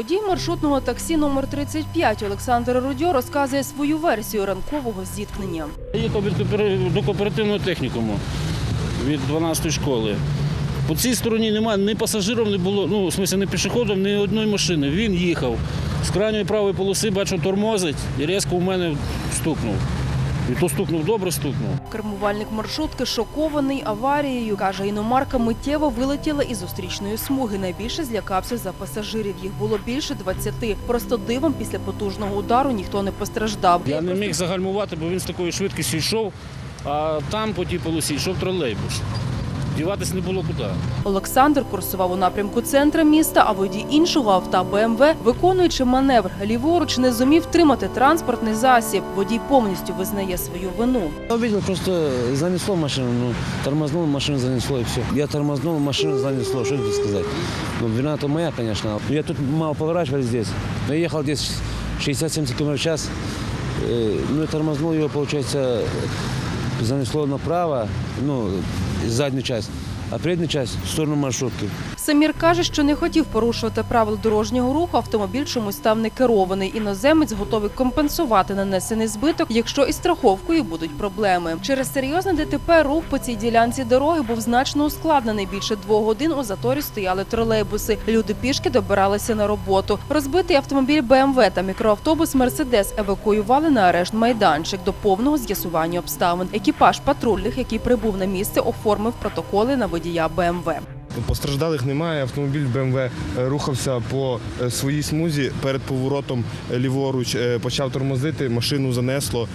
Водій маршрутного таксі номер 35 Олександр Рудьо розказує свою версію ранкового зіткнення. Їхав до кооперативного технікуму від 12 школи. По цій стороні немає ні пасажирів не було, ну, в смысле, ні пішоходів, ні одної машини. Він їхав. З крайньої правої полоси бачу, тормозить і різко у мене стукнув. І то стукнув добре, стукнув. Кермувальник маршрутки шокований аварією. Каже, іномарка миттєво вилетіла із зустрічної смуги. Найбільше злякався за пасажирів. Їх було більше 20. Просто дивом після потужного удару ніхто не постраждав. Я не міг загальмувати, бо він з такою швидкістю йшов, а там по тій полосі йшов тролейбус. Діватись не було куди. Олександр курсував у напрямку центра міста, а водій іншого авто БМВ, виконуючи маневр ліворуч, не зумів тримати транспортний засіб. Водій повністю визнає свою вину. Я просто занесло машину, ну, тормознул, машину занесло и все. Я тормознул, машину занесло, что тебе сказать. Ну, вина то моя, конечно. Я тут мало поворачивал здесь. Но я ехал здесь 60-70 км в час. Э, Ну, и тормознул его, получается, занесло направо, ну, заднюю часть, а переднюю часть в сторону маршрутки. Самір каже, що не хотів порушувати правил дорожнього руху. Автомобіль чомусь став некерований. Іноземець готовий компенсувати нанесений збиток, якщо із страховкою будуть проблеми. Через серйозне ДТП рух по цій ділянці дороги був значно ускладнений. Більше двох годин у заторі стояли тролейбуси. Люди пішки добиралися на роботу. Розбитий автомобіль БМВ та мікроавтобус Мерседес евакуювали на арешт майданчик до повного з'ясування обставин. Екіпаж патрульних, який прибув на місце, оформив протоколи на водія БМВ. Постраждалих немає. Автомобіль БМВ е, рухався по е, своїй смузі перед поворотом ліворуч, е, почав тормозити, машину занесло,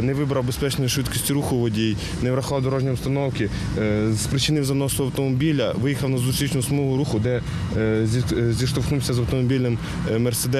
не вибрав безпечної швидкості руху водій, не врахував дорожньої обстановки, спричинив заносу автомобіля, виїхав на зустрічну смугу руху, де зі- зіштовхнувся з автомобілем Мерседес.